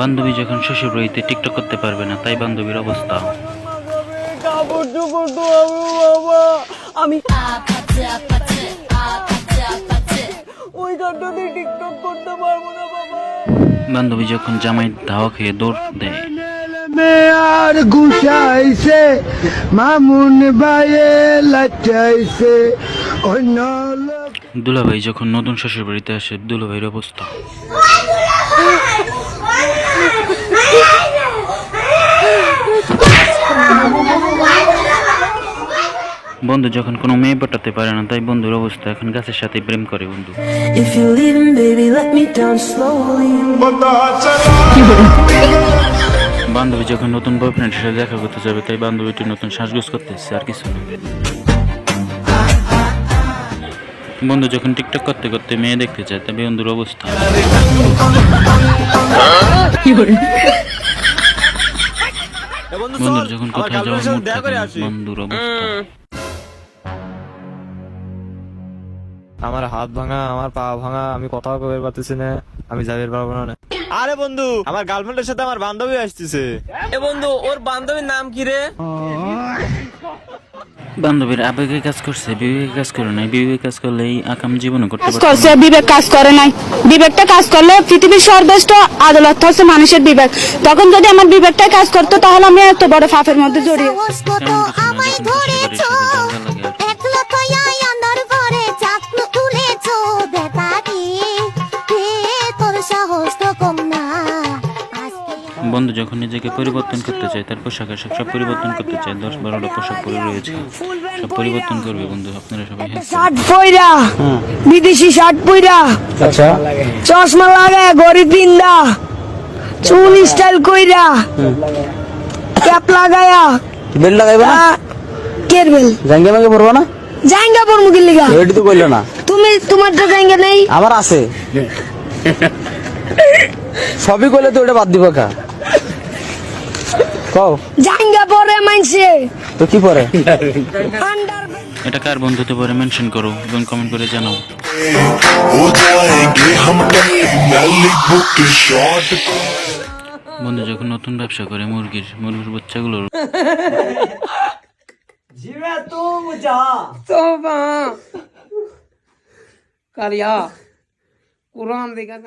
বান্ধবী যখন শ্বশুর বাড়িতে টিকটক করতে পারবে না তাই বান্ধবীর অবস্থা। কাপড় চোপড় তো আমি ওই জন্যই টিকটক করতে পারব না বাবা বান্ধবী যখন জামাই ধাওয়া খেয়ে দৌড় দেয়। মেয়ার ঘুষাইছে মামুন বায়ে লাচাইছে অন্য দুলাভাই যখন নতুন শ্বশুর বাড়িতে আসে দুলাভাইয়ের অবস্থা। বন্ধু যখন কোনো মেয়ে পটাতে পারে না তাই বন্ধুর অবস্থা এখন গাছের সাথে প্রেম করে বন্ধু। বান্ধবী যখন নতুন বয়ফ্রেন্ডের সাথে দেখা করতে যাবে তাই বান্ধবীটি নতুন শ্বাসগোজ করতেছে আর কিছু না। বন্ধু যখন টিকটক করতে করতে মেয়ে দেখতে চায় তবে বন্ধুর অবস্থা। বন্ধুর যখন কোথাও যাওয়ার মুড থাকে বন্ধুর অবস্থা। আমার হাত ভাঙা আমার পা ভাঙা আমি কথাও কবে পারতেছি না আমি যাবের পারব না আরে বন্ধু আমার গার্লফ্রেন্ডের সাথে আমার বান্ধবী আসতেছে। এ বন্ধু ওর বান্ধবীর নাম কি রে? বান্ধবীর আবেগে কাজ করছে বিবেকে কাজ করে নাই বিবেকে কাজ করলে আকাম জীবনে করতে পারে করছে বিবেক কাজ করে নাই। বিবেকটা কাজ করলে পৃথিবীর সর্বশ্রেষ্ঠ আদালত হচ্ছে মানুষের বিবেক। তখন যদি আমার বিবেকটাই কাজ করতো তাহলে আমি এত বড় ফাফের মধ্যে জড়িয়ে বন্ধু যখন নিজেকে পরিবর্তন করতে চায় তার পোশাক আশাক সব পরিবর্তন করতে চায় দশ বারোটা পোশাক পরে রয়েছে। সব পরিবর্তন করবে বন্ধু আপনারা সবাই হ্যাঁ শার্ট পইরা বিদেশি শার্ট পইরা। আচ্ছা। চশমা লাগায় ঘড়ি পিন্দা চুল স্টাইল কইরা ক্যাপ লাগায়া বেল লাগাইবে না? কেরবেল জাঙ্গে মাঙ্গে পড়ব না? জাইঙ্গা পর মুগির লিগা? রেডি তো কইলো না। তুমি তোমার তো জাইঙ্গা নেই। আমার আছে। সবই করলে তো ওটা বাদ দিব কা। কও। জাঙ্গা পরে তো কি পরে? এটা কার বন্ধুতে পরে মেনশন করো এবং কমেন্ট করে জানাও। বন্ধু যখন নতুন ব্যবসা করে মুরগির মুরগির বাচ্চাগুলোর। কারিয়া কোরআন দেখা